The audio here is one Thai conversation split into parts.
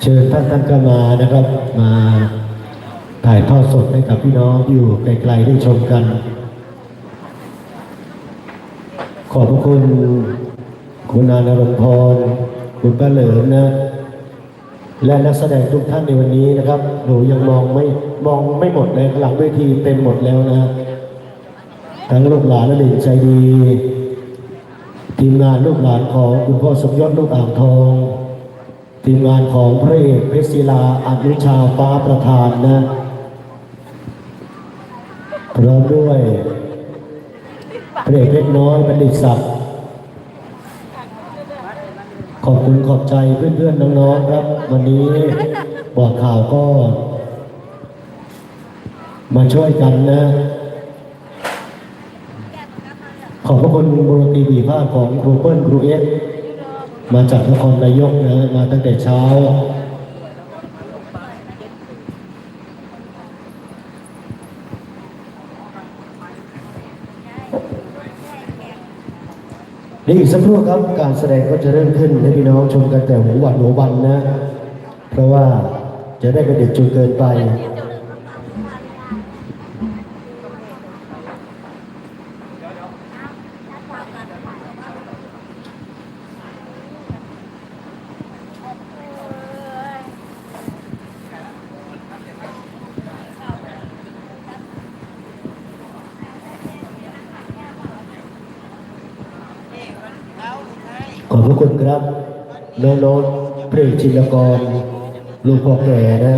เชิญท่านท่านก็มานะครับ มาถ่ายทอดสดให้กับพี่น้องอยู่ไกลๆได้ชมกัน ขอบพระคุณคุณอานรงพร คุณป้าเหลิมนะ และนักแสดงทุกท่านในวันนี้นะครับหนูยังมองไม่มองไม่หมดเลยหลังเวทีเต็มหมดแล้วนะทั้งลูกหลานและเด็กใจดี ทีมงานลูกหลานของคุณพ่อสมยศลูกอ่างทอง ทีมงานของพระเอกเพชรศิลาอนุชาฟ้าประธานนะพร้อมด้วยพระเอกเพชรน้อยบัณฑิตศักดิ์ขอบคุณขอบใจเพื่อนๆน้องๆครับ วันนี้บอกข่าวก็ มาช่วยกันนะ ขอบพระคุณบรตีบีภาคของครูเปิ้ลครูเอส มาจากนครนายกนะมาตั้งแต่เช้า นี่อีกสักครู่ครับการแสดงก็จะเริ่มขึ้นให้พี่น้องชมกันแต่หัววัดหัววันนะ เพราะว่าจะได้เป็นเด็กจนเกินไป ขอบพระคุณครับน้องโน้ตเพลงชินกรลูกพ่อแก่นะ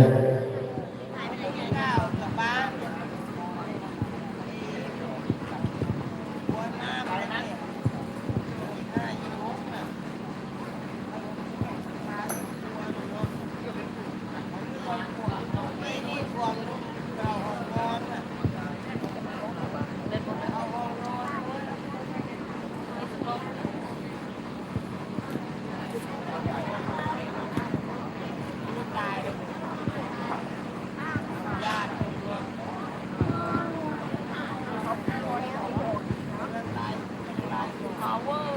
awal.